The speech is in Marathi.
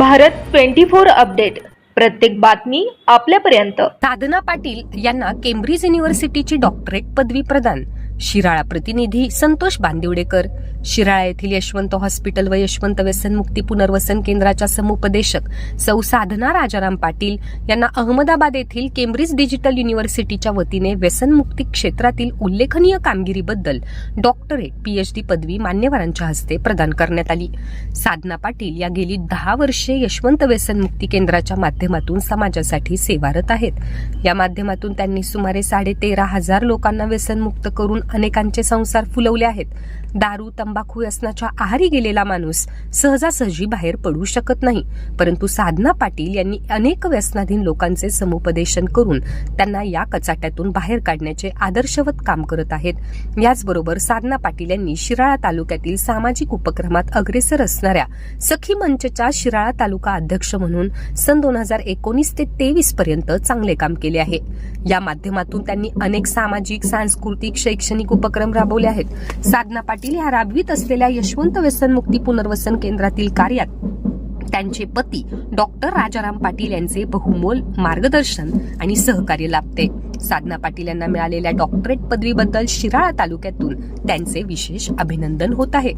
Bharat twenty four update. प्रत्येक बातमी आपल्यापर्यंत. साधना पाटील यांना केम्ब्रिज युनिव्हर्सिटीची डॉक्टरेट पदवी प्रदान. शिराळा प्रतिनिधी संतोष बांदिवडेकर. शिराळा येथील यशवंत हॉस्पिटल व यशवंत व्यसनमुक्ती पुनर्वसन केंद्राच्या समुपदेशक सौ साधना राजाराम पाटील यांना अहमदाबाद येथील केम्ब्रिज डिजिटल युनिव्हर्सिटीच्या वतीने व्यसनमुक्ती क्षेत्रातील उल्लेखनीय कामगिरीबद्दल डॉक्टरेट पीएचडी पदवी मान्यवरांच्या हस्ते प्रदान करण्यात आली. साधना पाटील या गेली दहा वर्षे यशवंत व्यसनमुक्ती केंद्राच्या माध्यमातून समाजासाठी सेवारत आहेत. या माध्यमातून त्यांनी सुमारे साडे तेरा हजार लोकांना व्यसनमुक्त करून अनेकांचे संसार फुलवले आहेत. दारू तंबाखू व्यसनाच्या आहारी गेलेला माणूस सहजासहजी बाहेर पडू शकत नाही. परंतु साधना पाटील यांनी अनेक व्यसनाधीन लोकांचे समुपदेशन करून त्यांना या कचाट्यातून बाहेर काढण्याचे आदर्शवत काम करत आहेत. याचबरोबर साधना पाटील यांनी शिराळा तालुक्यातील सामाजिक उपक्रमात अग्रेसर असणाऱ्या सखी मंचच्या शिराळा तालुका अध्यक्ष म्हणून सन दोन हजार एकोणीस ते तेवीस पर्यंत चांगले काम केले आहे. या माध्यमातून त्यांनी अनेक सामाजिक सांस्कृतिक शैक्षणिक उपक्रम राबवले आहेत. साधना पाटील ह्या राबवित असलेल्या यशवंत व्यसनमुक्ती पुनर्वसन केंद्रातील कार्यात त्यांचे पती डॉक्टर राजाराम पाटील यांचे बहुमोल मार्गदर्शन आणि सहकार्य लाभते. साधना पाटील यांना मिळालेल्या डॉक्टरेट पदवीबद्दल शिराळा तालुक्यातून त्यांचे विशेष अभिनंदन होत आहे.